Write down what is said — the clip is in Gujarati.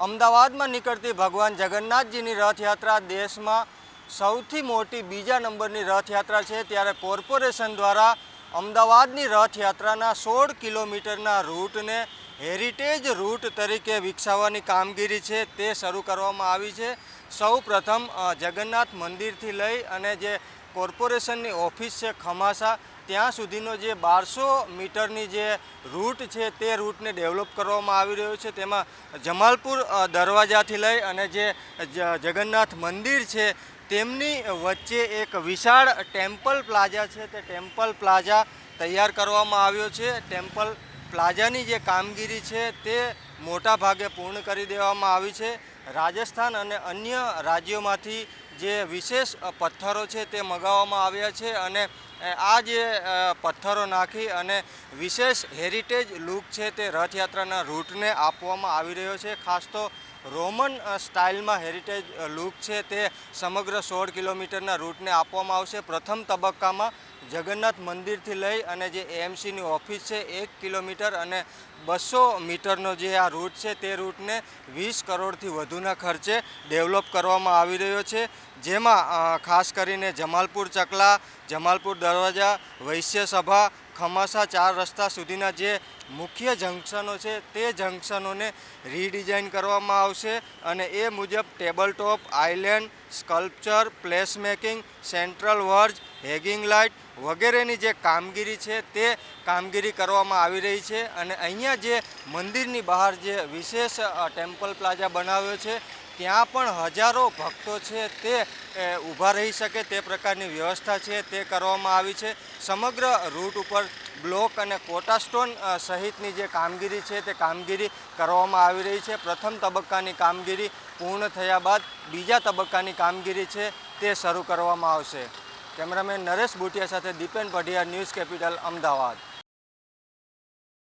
અમદાવાદમાં નીકળતી ભગવાન જગન્નાથજીની રથયાત્રા દેશમાં સૌથી મોટી બીજા નંબરની રથયાત્રા છે. ત્યારે કોર્પોરેશન દ્વારા અમદાવાદની રથયાત્રાના સોળ કિલોમીટરના રૂટને હેરિટેજ રૂટ તરીકે વિકસાવવાની કામગીરી છે તે શરૂ કરવામાં આવી છે. સૌ પ્રથમ જગન્નાથ મંદિરથી લઈ અને જે કોર્પોરેશનની ઓફિસ છે ખમાસા, ત્યાં સુધીનો જે બારસો મીટરની જે રૂટ છે તે રૂટને ડેવલપ કરવામાં આવી રહ્યો છે. તેમાં જમાલપુર દરવાજાથી લઈ અને જે, જગન્નાથ મંદિર છે તેમની વચ્ચે એક વિશાળ ટેમ્પલ પ્લાઝા છે. તે ટેમ્પલ પ્લાઝા તૈયાર કરવામાં આવ્યો છે. ટેમ્પલ પ્લાઝાની જે કામગીરી છે તે મોટા ભાગે પૂર્ણ કરી દેવામાં આવી છે. રાજસ્થાન અને અન્ય રાજ્યોમાંથી જે વિશેષ પથ્થરો છે તે મગાવવામાં આવ્યા છે અને આ જે પથ્થરો નાખી અને વિશેષ હેરિટેજ લુક છે તે રથયાત્રાના રૂટને આપવામાં આવી રહ્યો છે. ખાસ તો રોમન સ્ટાઇલમાં હેરિટેજ લુક છે તે સમગ્ર સોળ કિલોમીટરના રૂટને આપવામાં આવશે. પ્રથમ તબક્કામાં જગન્નાથ મંદિરથી લઈ અને જે એએમસીની ઓફિસ છે, એક કિલોમીટર અને બસો મીટરનો જે આ રૂટ છે, તે રૂટને વીસ કરોડથી વધુના ખર્ચે ડેવલપ કરવામાં આવી રહ્યો છે. જેમાં ખાસ કરીને જમાલપુર ચકલા, જમાલપુર દરવાજા, વૈશ્ય સભા ખમાસા ચાર રસ્તા સુધીના જે મુખ્ય જંકશનો છે, તે જંકશનોને રીડિઝાઇન કરવામાં આવશે અને એ મુજબ table top island, sculpture place making central verge, hanging light વગેરેની જે કામગીરી છે, તે કામગીરી કરવામાં આવી રહી છે. અને અહીંયા જે મંદિરની બહાર જે વિશેષ ટેમ્પલ પ્લાઝા બનાવ્યો છે ત્યાં પણ હજારો ભક્તો છે, તે ઊભા રહી શકે તે પ્રકારની વ્યવસ્થા છે, તે કરવામાં આવી છે. સમગ્ર રૂટ ઉપર બ્લોક અને કોટા સ્ટોન સહિતની જે કામગીરી છે, તે કામગીરી કરવામાં આવી રહી છે. પ્રથમ તબક્કાની કામગીરી પૂર્ણ થયા બાદ બીજા તબક્કાની કામગીરી છે, તે શરૂ કરવામાં આવશે. કેમેરામેન નરેશ બુટિયા સાથે દીપેન પઢિયા ન્યૂઝ કેપિટલ, અમદાવાદ.